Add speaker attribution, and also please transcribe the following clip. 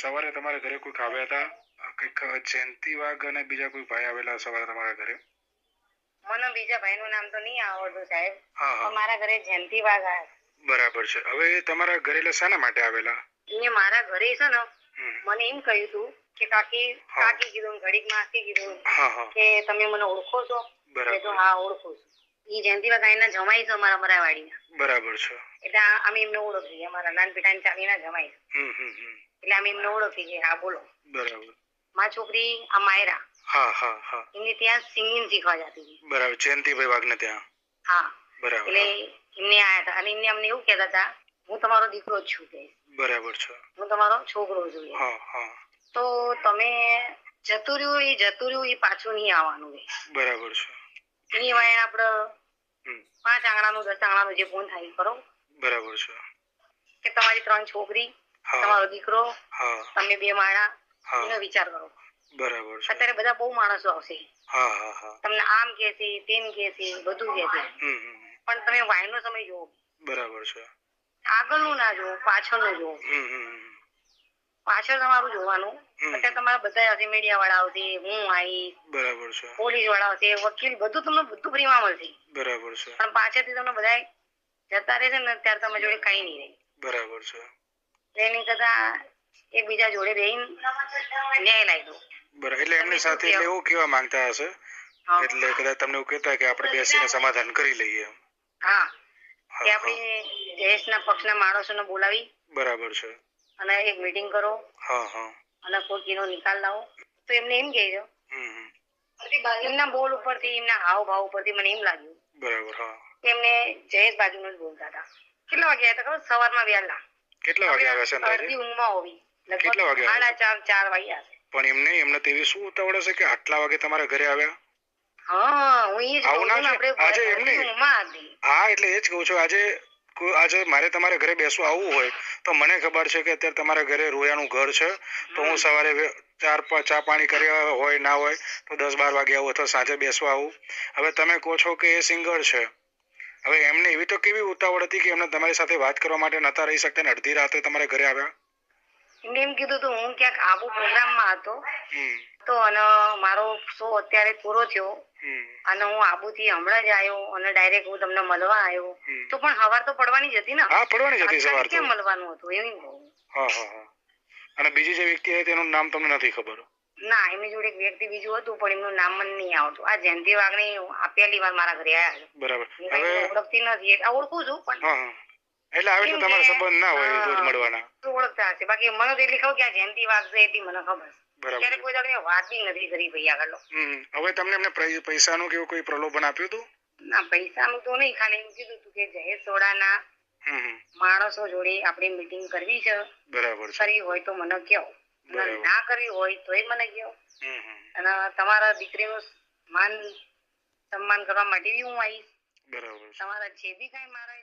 Speaker 1: સવારે તમારા ઘરે કોઈક આવ્યા હતા? કંઈક જયંતિ વાઘ અને બીજા કોઈ ભાઈ આવેલા સવારે તમારા ઘરે?
Speaker 2: મને બીજા ભાઈનું નામ તો નહીં આવડતું સાહેબ. મારા ઘરે જયંતિ વાઘ
Speaker 1: બરાબર છે. હવે તમારા ઘરે એટલે શાના માટે આવેલા?
Speaker 2: એ મારા ઘરે છે ને મને એમ કહ્યું હતું કે કાકી. કાકી કીધું ઘડીક માસી કીધું કે તમે મને ઓળખો છો?
Speaker 1: બરાબર.
Speaker 2: હા ઓળખું છું. ઈ જયંતિ વાઘ અહીંના જમાઈ છે અમારા મરાવાડીના
Speaker 1: બરાબર છે.
Speaker 2: એટલે અમે એમને ઓળખી અમારા નાનપીટાની ચાલીના જમાઈ છે. એટલે અમે એમને ઓળખી કે હા બોલો.
Speaker 1: બરાબર.
Speaker 2: માં છોકરી આ માયરા.
Speaker 1: હા હા હા.
Speaker 2: એમને ત્યાં સિંગિંગ શીખવા જતી હતી.
Speaker 1: બરાબર. જયંતિભાઈ વાઘને ત્યાં.
Speaker 2: હા.
Speaker 1: બરાબર.
Speaker 2: એટલે એમને આયા હતા. અને એમને અમને એવું કહેતા હતા હું તમારો દીકરો જ છું કે.
Speaker 1: બરાબર છે.
Speaker 2: હું તમારો છોકરો છું
Speaker 1: હા હા.
Speaker 2: તો તમે જતું રહ્યું એ જતું રહ્યું એ પાછું નહીં આવવાનું
Speaker 1: બરાબર છે.
Speaker 2: એની વાયણ
Speaker 1: હમ.
Speaker 2: પાંચ આંગણાનું દસ આંગણાનું જે ફોન થાય કરો.
Speaker 1: બરાબર છે.
Speaker 2: કે તમારી ત્રણ છોકરી તમારો દીકરો તમે બે માળા એનો વિચાર કરો.
Speaker 1: બરાબર છે.
Speaker 2: અત્યારે બધા બહુ માણસો આવશે. તમને આમ કે છે તેમ કે છે બધું કે છે. પણ તમે વાયનો સમય જુઓ.
Speaker 1: બરાબર છે.
Speaker 2: આગળનું ના જુઓ પાછળનું જુઓ. પાછળ તમારું જોવાનું. અત્યારે તમારા બધા આવશે મીડિયા વાળા આવશે હું આવી
Speaker 1: બરાબર છે.
Speaker 2: પોલીસવાળા આવશે વકીલ બધું તમને બધું ફ્રીમાં મળશે.
Speaker 1: બરાબર છે.
Speaker 2: પણ પાછળથી તમને બધા જતા રહેશે ને ત્યારે તમે જોડે કઈ નહીં રહે.
Speaker 1: બરાબર છે.
Speaker 2: એની કરતા એકબીજા જોડે રહીને ન્યાય લાવી દો.
Speaker 1: બરાબર એટલે એમની સાથે એવું કેવા માંગતા હશે? એટલે કદાચ તમને એવું કહેતા કે આપણે બેસીને સમાધાન કરી લઈએ.
Speaker 2: હા. કે. આપણે દેશના પક્ષના માણસોને બોલાવી.
Speaker 1: બરાબર છે.
Speaker 2: અને એક મીટિંગ કરો.
Speaker 1: હા હા.
Speaker 2: અને કોકીનો નિકાલ લાવો. તો એમને એમ કહેજો
Speaker 1: હમ હમ.
Speaker 2: એમના બોલ ઉપરથી એમના હાવ ભાવ ઉપરથી મને એમ લાગ્યું.
Speaker 1: બરાબર હા.
Speaker 2: એમને જયેશ બાજુનું જ બોલતા હતા. કેટલા વાગે આવ્યા હતા ખબર? સવારમાં વહેલા.
Speaker 1: કેટલા વાગે આવ્યા છે
Speaker 2: અડધી ઊંઘમાં હોવી.
Speaker 1: કેટલા વાગે
Speaker 2: સાડા ચાર ચાર વાગ્યા
Speaker 1: પણ એમને એમને તેવી શું ઉતાવળ હશે કે આટલા વાગે તમારા ઘરે આવ્યા?
Speaker 2: હા હું એ જ કહું છું ને,
Speaker 1: આજે
Speaker 2: એમને
Speaker 1: હા એટલે એ જ કહું છું. આજે આજે મારે તમારે ઘરે બેસવા આવવું હોય તો મને ખબર છે કે અત્યારે તમારા ઘરે રોયાનું ઘર છે. તો હું સવારે ચાર ચા પાણી કર્યા હોય ના હોય તો દસ બાર વાગે આવું અથવા સાંજે બેસવા આવું. હવે તમે કહો છો કે એ સિંગર છે. હવે એમને એવી તો કેવી ઉતાવળ હતી કે એમને તમારી સાથે વાત કરવા માટે નતા રહી શકતા ને અડધી રાતે તમારે ઘરે આવ્યા?
Speaker 2: એમને એમ કીધું તો હું ક્યાંક આબુ પ્રોગ્રામમાં હતો.
Speaker 1: હમ
Speaker 2: તો અને મારો શો અત્યારે પૂરો થયો. અને હું આબુથી હમણાં જ આવ્યો અને ડાયરેક્ટ હું તમને મળવા આવ્યો. તો પણ હવાર તો પડવાની જ હતી ને?
Speaker 1: હા પડવાની જ હતી સવાર
Speaker 2: કેમ મળવાનું હતું? એવું
Speaker 1: હા હા અને બીજી જે વ્યક્તિ હતી એનું નામ તમને નથી ખબર?
Speaker 2: ના એમની જોડે એક વ્યક્તિ બીજું હતું પણ એમનું નામ મને નહીં આવતું. આ જયંતિ વાગણી આ પહેલી વાર મારા ઘરે આવ્યા છે.
Speaker 1: બરાબર.
Speaker 2: ઓળખતી નથી. ઓળખું છું પણ
Speaker 1: એટલે આવી
Speaker 2: તો
Speaker 1: તમારો સંબંધ ના હોય રોજ મળવાના.
Speaker 2: ઓળખતા હશે. બાકી મને તો એટલી ખબર કે આ જયંતિ વાઘ છે એટલી મને ખબર
Speaker 1: બરાબર.
Speaker 2: કોઈ દાડો વાત નથી કરી ભાઈ આગળ
Speaker 1: હવે તમને એમને પૈસાનું કેવું કોઈ પ્રલોભન આપ્યું હતું?
Speaker 2: ના પૈસાનું તો નહીં ખાલી એમ કીધું હતું કે જયેશ સોડાના
Speaker 1: હમ હમ.
Speaker 2: માણસો જોડે આપણે મીટિંગ કરવી છે.
Speaker 1: બરાબર છે.
Speaker 2: કરવી હોય તો મને કહો ના કરવી હોય તોય મને કહો
Speaker 1: હમ.
Speaker 2: અને તમારા દીકરીનું માન સન્માન કરવા માટે બી હું આવીશ.
Speaker 1: બરાબર
Speaker 2: તમારા જે બી કઈ મારા